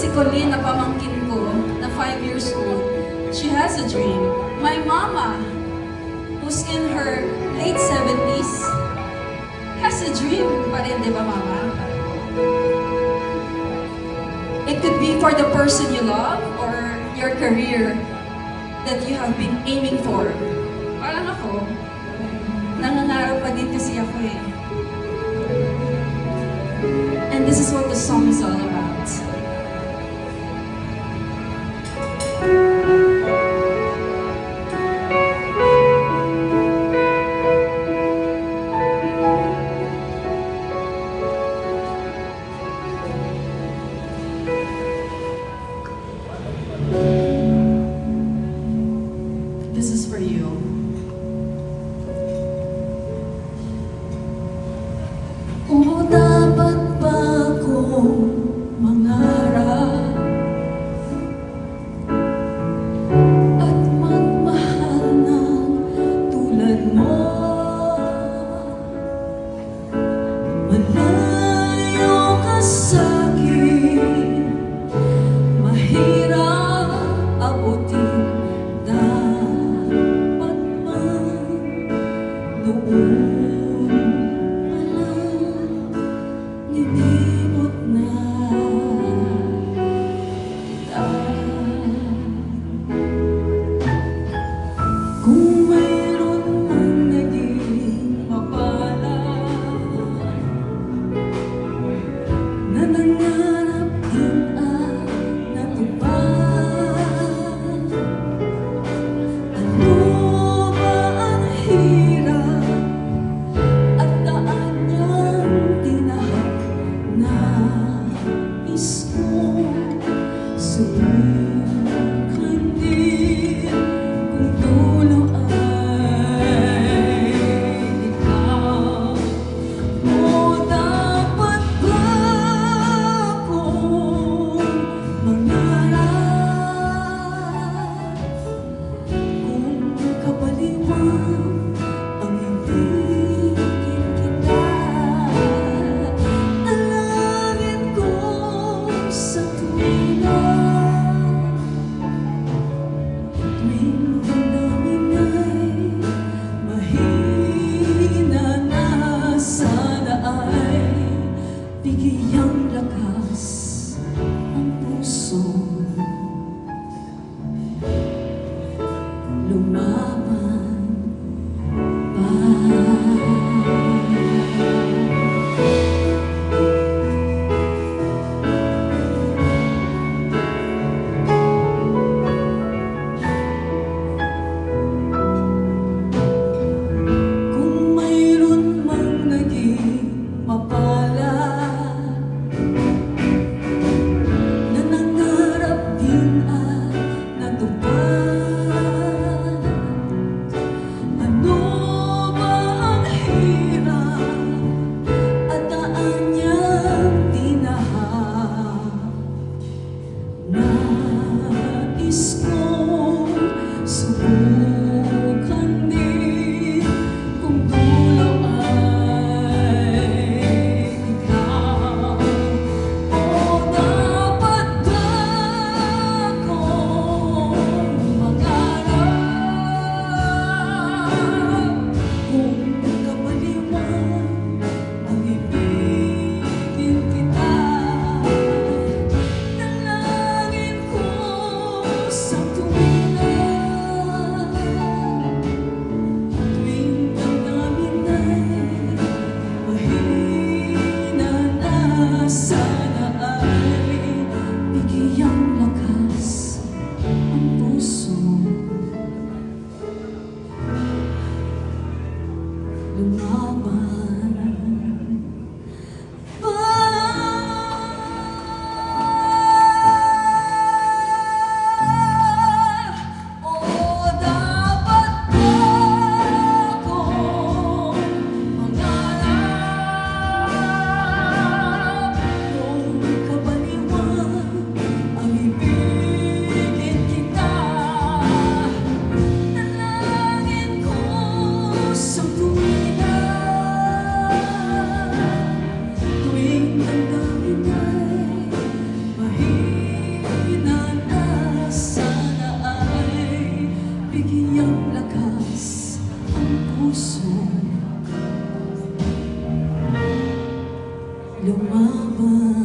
si Colleen na pamangkin ko, na 5 years old, she has a dream. My mama, who's in her late 70s, has a dream pa rin, di ba mama? It could be for the person you love or your career that you have been aiming for. Parang ako, nangangarap pa din kasi ako eh. And this is what the song is This is for you. O dapat ba kong mangarap At magmahal ng tulad mo Malayo ka sa'kin away. Lord. Bigyang lakas ang puso. Lumaban puso lumaban.